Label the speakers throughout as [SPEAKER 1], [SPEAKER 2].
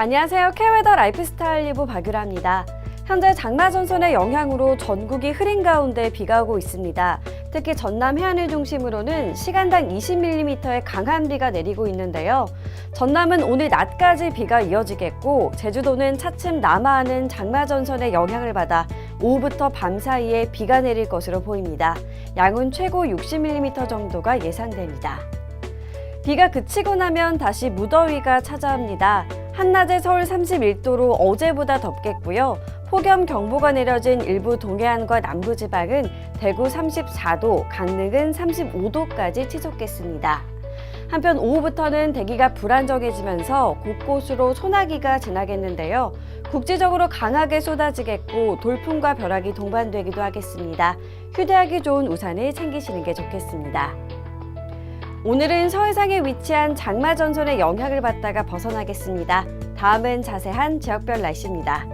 [SPEAKER 1] 안녕하세요. 케웨더 라이프스타일 리브 박유라입니다. 현재 장마 전선의 영향으로 전국이 흐린 가운데 비가 오고 있습니다. 특히 전남 해안을 중심으로는 시간당 20mm의 강한 비가 내리고 있는데요. 전남은 오늘 낮까지 비가 이어지겠고 제주도는 차츰 남하하는 장마 전선의 영향을 받아 오후부터 밤 사이에 비가 내릴 것으로 보입니다. 양은 최고 60mm 정도가 예상됩니다. 비가 그치고 나면 다시 무더위가 찾아옵니다. 한낮에 서울 31도로 어제보다 덥겠고요. 폭염 경보가 내려진 일부 동해안과 남부 지방은 대구 34도, 강릉은 35도까지 치솟겠습니다. 한편 오후부터는 대기가 불안정해지면서 곳곳으로 소나기가 지나겠는데요. 국지적으로 강하게 쏟아지겠고 돌풍과 벼락이 동반되기도 하겠습니다. 휴대하기 좋은 우산을 챙기시는 게 좋겠습니다. 오늘은 서해상에 위치한 장마 전선의 영향을 받다가 벗어나겠습니다. 다음은 자세한 지역별 날씨입니다.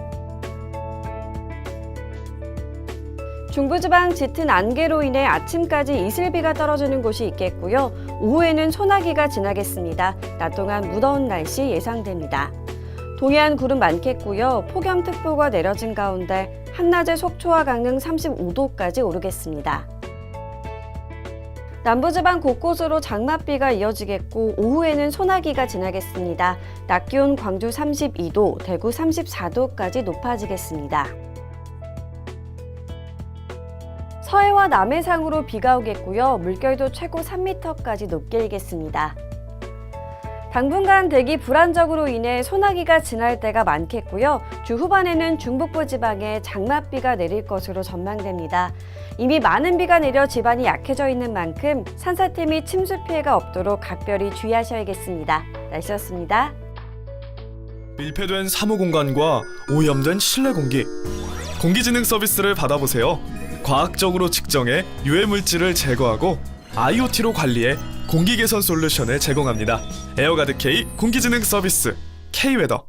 [SPEAKER 1] 중부지방 짙은 안개로 인해 아침까지 이슬비가 떨어지는 곳이 있겠고요. 오후에는 소나기가 지나겠습니다. 낮 동안 무더운 날씨 예상됩니다. 동해안 구름 많겠고요. 폭염특보가 내려진 가운데 한낮에 속초와 강릉 35도까지 오르겠습니다. 남부지방 곳곳으로 장맛비가 이어지겠고 오후에는 소나기가 지나겠습니다. 낮 기온 광주 32도, 대구 34도까지 높아지겠습니다. 서해와 남해상으로 비가 오겠고요. 물결도 최고 3m까지 높게 일겠습니다. 당분간 대기 불안정으로 인해 소나기가 지날 때가 많겠고요. 주 후반에는 중북부 지방에 장맛비가 내릴 것으로 전망됩니다. 이미 많은 비가 내려 지반이 약해져 있는 만큼 산사태 및 침수 피해가 없도록 각별히 주의하셔야겠습니다. 날씨였습니다.
[SPEAKER 2] 밀폐된 사무 공간과 오염된 실내 공기, 공기진흥 서비스를 받아보세요. 과학적으로 측정해 유해 물질을 제거하고 IoT로 관리해 공기 개선 솔루션을 제공합니다. 에어가드 K 공기진흥 서비스 K 웨더